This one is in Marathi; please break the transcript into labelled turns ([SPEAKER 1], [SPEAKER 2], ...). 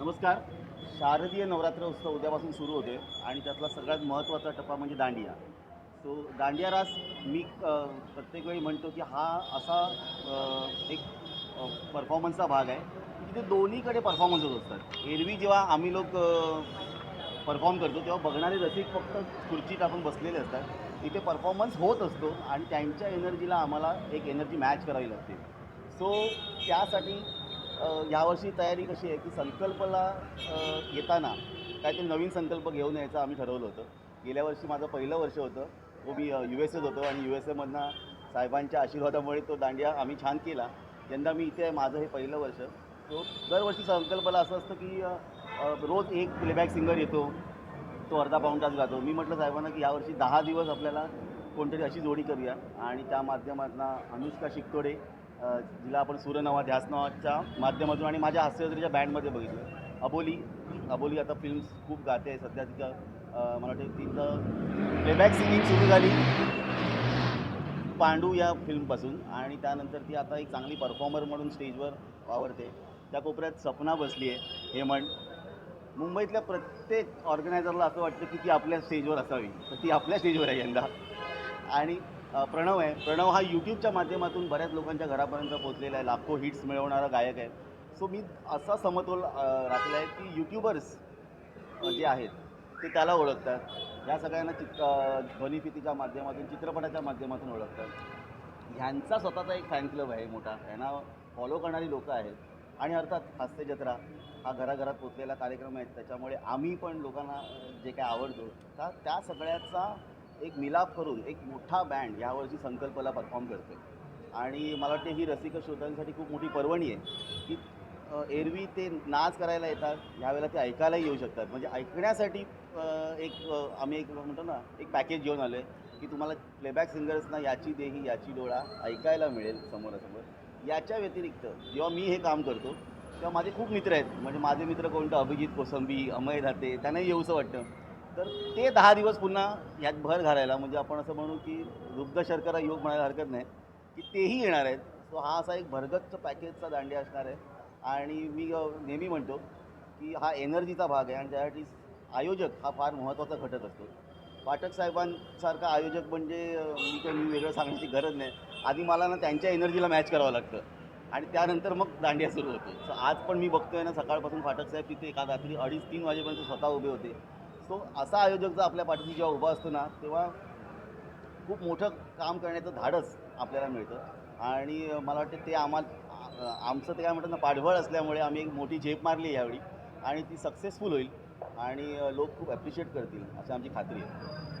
[SPEAKER 1] नमस्कार. शारदीय नवरात्र उत्सव उद्यापासून सुरू होते आणि त्यातला सगळ्यात महत्त्वाचा टप्पा म्हणजे दांडिया. सो दांडिया रास मी प्रत्येक वेळी म्हणतो की हा असा एक परफॉर्मन्सचा भाग आहे तिथे दोन्हीकडे परफॉर्मन्स होत असतात. एरवी जेव्हा आम्ही लोक परफॉर्म करतो तेव्हा बघणारे रसिक फक्त खुर्चीत आपण बसलेले असतात. तिथे परफॉर्मन्स होत असतो आणि त्यांच्या एनर्जीला आम्हाला एक एनर्जी मॅच करावी लागते. सो त्यासाठी यावर्षी तयारी कशी आहे की संकल्पला येताना काहीतरी नवीन संकल्प घेऊन यायचं आम्ही ठरवलं होतं. गेल्या वर्षी माझं पहिलं वर्ष होतं. तो मी यू एस एत होतो आणि यू एस एमधनं साहेबांच्या आशीर्वादामुळे तो दांडिया आम्ही छान केला. यंदा मी इथे आहे, माझं हे पहिलं वर्ष. तो दरवर्षी संकल्पला असं असतं की रोज एक प्लेबॅक सिंगर येतो. तो अर्धा पाऊण तास गातो. मी म्हटलं साहेबांना की यावर्षी दहा दिवस आपल्याला कोणतरी अशी जोडी करूया. आणि त्या माध्यमातून अनुष्का शिकतोडे जिला आपण सूर्यनवा ध्यासनावाच्या माध्यमातून आणि माझ्या हास्यजत्रीच्या बँडमध्ये बघितलं. अबोली अबोली आता फिल्म्स खूप गाते आहे. सध्या तिथं मला वाटतं तिचं प्लेबॅक सिंगिंग सुरू झाली. पांडू या फिल्मपासून आणि त्यानंतर ती आता एक चांगली परफॉर्मर म्हणून स्टेजवर वावरते. त्या कोपऱ्यात सपना बसली आहे हेमंत मुंबईतल्या प्रत्येक ऑर्गनायझरला असं वाटतं की ती आपल्या स्टेजवर असावी. तर ती आपल्या स्टेजवर आहे यंदा. आणि प्रणव आहे. प्रणव हा यूट्यूबच्या माध्यमातून बऱ्याच लोकांच्या घरापर्यंत पोहोचलेला आहे. लाखो हिट्स मिळवणारा गायक आहे. सो मी असा समतोल राखला आहे की यूट्यूबर्स जे आहेत ते त्याला ओळखतात. या सगळ्यांना चित ध्वनिफितीच्या माध्यमातून चित्रपटाच्या माध्यमातून ओळखतात. ह्यांचा स्वतःचा एक फॅन क्लब आहे मोठा. ह्यांना फॉलो करणारी लोकं आहेत. आणि अर्थात हास्य जत्रा हा घराघरात पोचलेला कार्यक्रम आहे. त्याच्यामुळे आम्ही पण लोकांना जे काय आवडतो त्या त्या सगळ्याचा एक मिलाप करून एक मोठा बँड यावरची संकल्पला परफॉर्म करतो आणि मला वाटते ही रसिक श्रोत्यांसाठी खूप मोठी पर्वणी आहे की एरवी ते नाच करायला येतात ह्यावेळेला ते ऐकायलाही येऊ शकतात. म्हणजे ऐकण्यासाठी एक आम्ही एक म्हणतो ना एक पॅकेज घेऊन आलो आहे की तुम्हाला प्लेबॅक सिंगर्सना याची देही याची डोळा ऐकायला मिळेल समोरासमोर. याच्या व्यतिरिक्त जेव्हा मी हे काम करतो तेव्हा माझे खूप मित्र आहेत. म्हणजे माझे मित्र कोणतं? अभिजित कोसंबी अमय धाते त्यांनाही येऊसं वाटतं. तर ते दहा दिवस पुन्हा यात भर घालायला म्हणजे आपण असं म्हणू की दुग्ध शर्करा योग म्हणायला हरकत नाही की तेही येणार आहेत. सो हा असा एक भरगच्च पॅकेजचा दांडिया असणार आहे. आणि मी नेहमी म्हणतो की हा एनर्जीचा भाग आहे आणि त्यासाठी आयोजक हा फार महत्त्वाचा घटक असतो. पाठक साहेबांसारखा आयोजक म्हणजे मी काही मी वेगळं सांगण्याची गरज नाही. आधी मला ना त्यांच्या एनर्जीला मॅच करावं लागतं. आणि त्यानंतर मग दांडिया सुरू होते. सो आज पण मी बघतोय ना सकाळपासून फाटक साहेब तिथे एका रात्री अडीच तीन वाजेपर्यंत स्वतः उभे होते. सो असा आयोजक जर आपल्या पाठीशी जेव्हा उभा असतो ना तेव्हा खूप मोठं काम करण्याचं धाडस आपल्याला मिळतं. आणि मला वाटतं ते आम्हाला आमचं ते काय म्हणतात ना पाठबळ असल्यामुळे आम्ही एक मोठी झेप मारली यावेळी आणि ती सक्सेसफुल होईल आणि लोक खूप ॲप्रिशिएट करतील अशी आमची खात्री आहे.